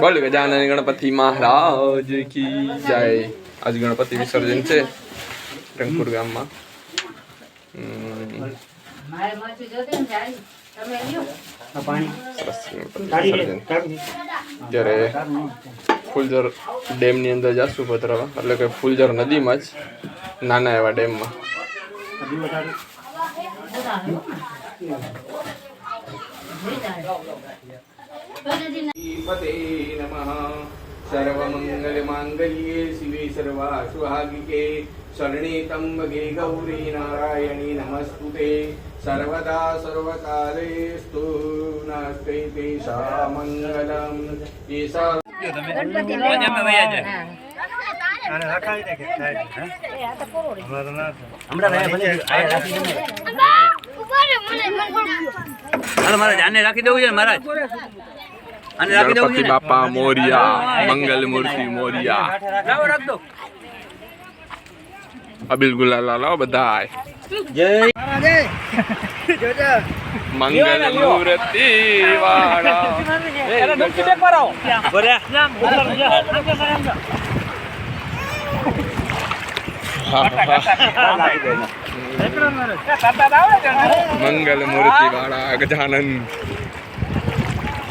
બોલ ગજાનન ગણપતિ મહારાજ કી જય. આજ ગણપતિ વિસર્જન છે રંગપુર ગામમાં. જ્યારે ફૂલઝર ડેમની અંદર જાશું ભદ્રવા એટલે કે ફૂલઝર નદીમાં જ નાના એવા ડેમમાં. સર્વાશુભાગિકે શરણે ત્રંબકે ગૌરી નારાયણી નમસ્તુતે સર્વદા સર્વકાલેસ્તુ નાસ્તે તેષા મંગલમ ઈશા હાલો મહારાજ આને રાખી દેવું છે મહારાજ ગણપતિ ને? બાપા મોરિયા મંગલ મૂર્તિ મોરિયા. લાવો રાખ દો અબિલ ગુલાલ લાવો બધા જય. મંગલ મૂર્તિ વાળા. મંગલ મૂર્તિ વાળા